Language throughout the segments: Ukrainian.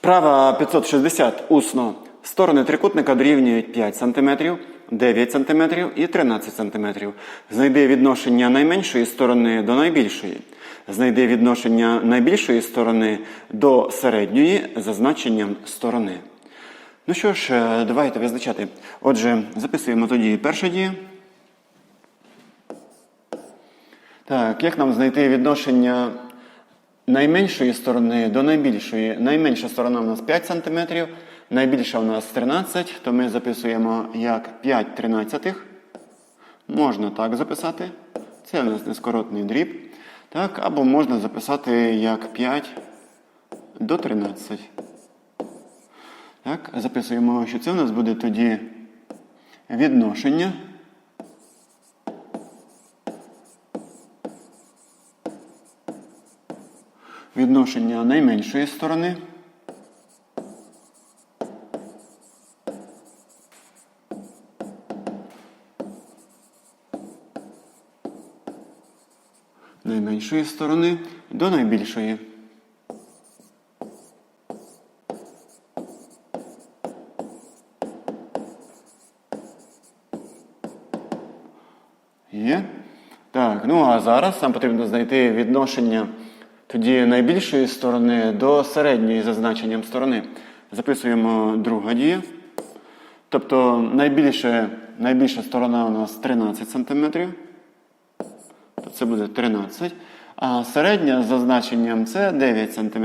Вправа 560 усно. Сторони трикутника дорівнюють 5 см, 9 см і 13 см. Знайди відношення найменшої сторони до найбільшої. Знайди відношення найбільшої сторони до середньої за значенням сторони. Ну що ж, е, давайте визначати. Отже, записуємо тоді перша дія. Так, як нам знайти відношення найменшої сторони до найбільшої? Найменша сторона у нас 5 см, найбільша у нас 13, то ми записуємо як 5 тринадцятих. Можна так записати. Це у нас нескоротний дріб. Так, або можна записати як 5 до 13. Так, записуємо, що це у нас буде тоді відношення. Відношення найменшої сторони. Найменшої сторони до найбільшої. Є. Так, ну а зараз нам потрібно знайти відношення тоді найбільшої сторони до середньої за значенням сторони. Записуємо друга дія. Тобто найбільше, найбільша сторона у нас 13 см. Це буде 13. А середня за значенням це 9 см.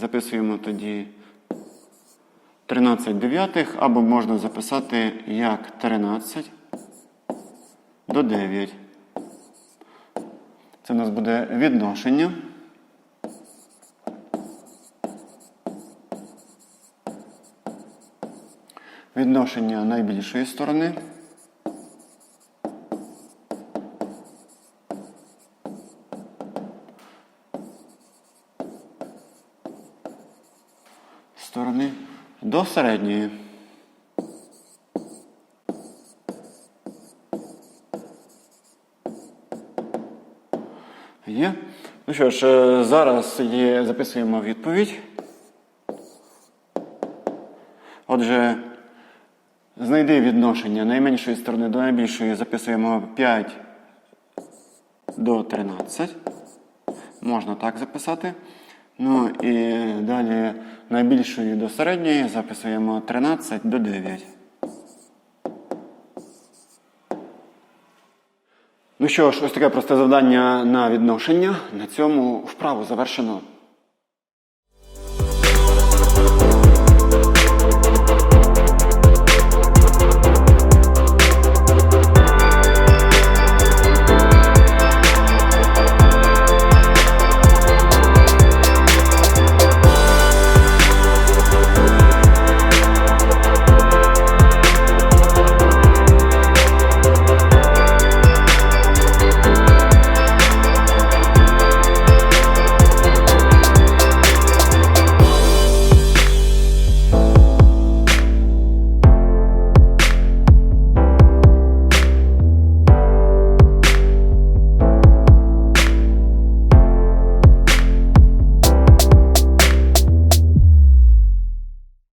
Записуємо тоді 13 дев'ятих, або можна записати як 13 до 9. Це у нас буде відношення. Відношення найбільшої сторони. Сторони до середньої. Є. Ну що ж, е, зараз є, записуємо відповідь. Отже, знайди відношення найменшої сторони до найбільшої. Записуємо 5 до 13. Можна так записати. Ну і далі найбільшої до середньої записуємо 13 до 9. Ну що ж, ось таке просте завдання на відношення. На цьому вправу завершено.